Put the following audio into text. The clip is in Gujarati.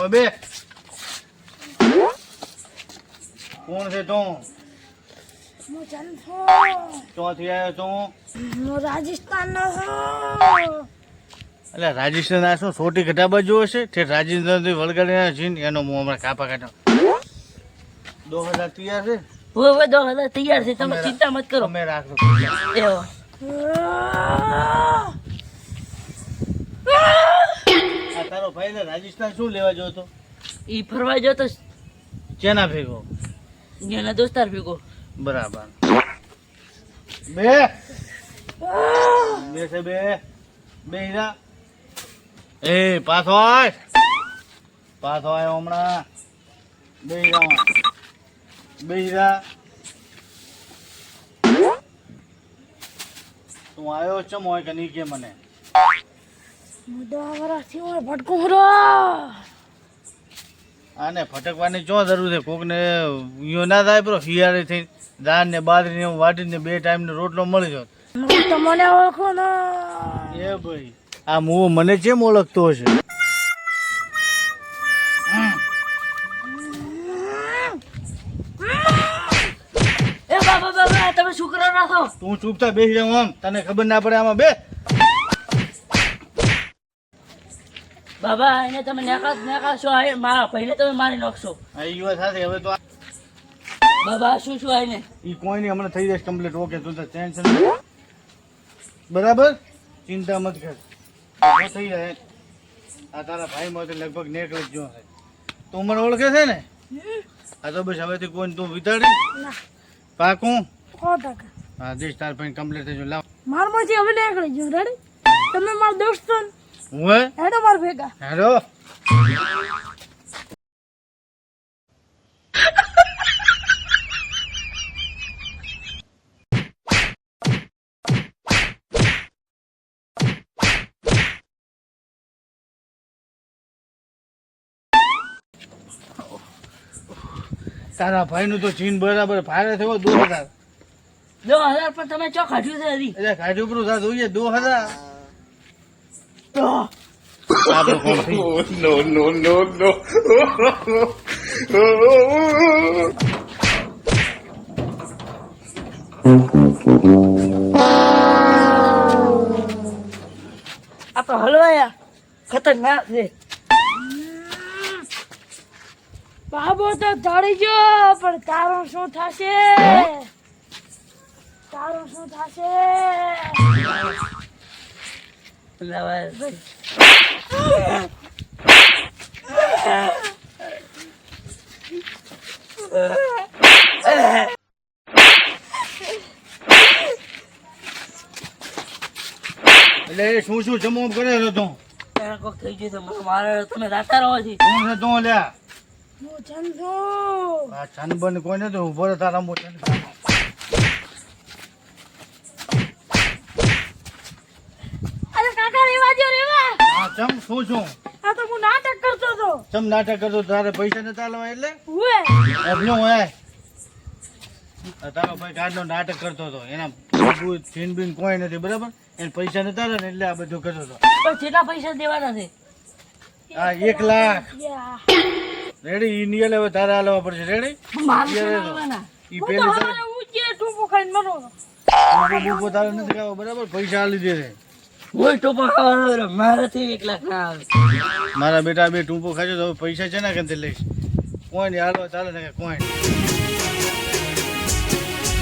હવે બે. કોણ છે તું? હું જનફો ચોથી આવ્યો તું? હું રાજસ્થાનનો છું. એટલે રાજસ્થાન આ શું સોટી ઘટાબા જોવે છે તે રાજસ્થાનથી વળગાડીને છીન એનો મોં હમણાં કાપા કાઢો દો હજાર તૈયાર છે? હવે દો હજાર તૈયાર છે તમે ચિંતા મત કરો. મેં રાખો એવો. આ તારો ભાઈ ને રાજસ્થાન શું લેવા ગયો હતો? ઈ ફરવા જતો ચેના ભેગો? જેના દોસ્તાર ભેગો. બરાબર. બે. બે છે બે. બે હીરા. એ પાછો આય. પાછો આય હમણાં. બે હીરા બે હીરા. તું આવ્યો ચમ હોય કે નહીં કે મને? આને ફટકવાની ચો જરૂર છે? કોકને યો ના થાય બરો શિયાળે થઈ દાળ ને બાજરી ને વાટીને બે ટાઈમ ને રોટલો મળી એ ભાઈ આ મુવો મને કેમ ઓળખતો હશે? તમે છોકરા કરો રાખો તું ચૂપતા બેસી જાઉં આમ તને ખબર ના પડે આમાં બે? બાબા એને તમે નેકા નેકા છો આ મારા પહેલે તમે મારી નાખશો. આ ઈ વાત સાથે હવે તો આ- બાબા શું શું આને ઈ કોઈ નહીં હમણાં થઈ જશે કમ્પ્લીટ ઓકે તું તો ટેન્શન બરાબર? ચિંતા મત કર. જો થઈ જાય. આ તારા ભાઈ માં લગભગ નેટ જ જો છે તું મને ઓળખે છે ને? આ તો બસ હવેથી કોઈ તું વિતાડી. ના. પાકું? સો ટકા હા દેશ તાર ભાઈ કમ્પ્લીટ થઈ લાવ. મારમાંથી હવે નીકળી જો રેડી તમે મારા દોસ્તો ને? હું હેડો માર ભેગા. હેલો તારા ભાઈનું તો ચીન બરાબર ફાયર થયો દો હજાર. દો હજાર પણ તમે ચો કાઢ્યું છે હજી? એટલે કાઢી ઉપરું થા જોઈએ દો હજાર. No, no, no, no. આ તો હલવાયા ખતરનાક છે બાબો તો ચડી ગયો પણ તારું શું થશે તારું શું થશે લાવા. એટલે એ શું શું જમો કરે છે તું? કોક થઈ ગયું તો મને મારે તમે રાતા રહો છી હું છે તું લ્યા? હું ચંદુ આ છનબન કોઈ તો ઊભો તારા મોટા અરે કાકા રેવા દો રેવા હા ચમ શું છું? આ તો હું નાટક કરતો હતો. ચમ નાટક કરતો તારે પૈસા નતા લેવા એટલે? હુએ. એમનો આ તારો ભાઈ ગાડનો નાટક કરતો હતો. એના છીન બીન કોઈ નથી બરાબર? એને પૈસા નતા લે ને એટલે આ બધું કરતો હતો. કેટલા પૈસા દેવાના છે. આ એક લાખ. રેડી ઈ નિયલ હવે તારે હાલવા પડશે. રેડી મારે ઈ તો. હું તો પેલી તારે હવારે ખાઈને મરો બૂબો તારે નથી ખાવા બરાબર? પૈસા આલી દે છે કોઈ ટોપા ખાવાનો મારાથી એક લાખ મારા બેટા બે ટૂંપો ખાજો, તો પૈસા છે ને કે લઈશ. કોઈ હાલો, ચાલે ને કે કોઈ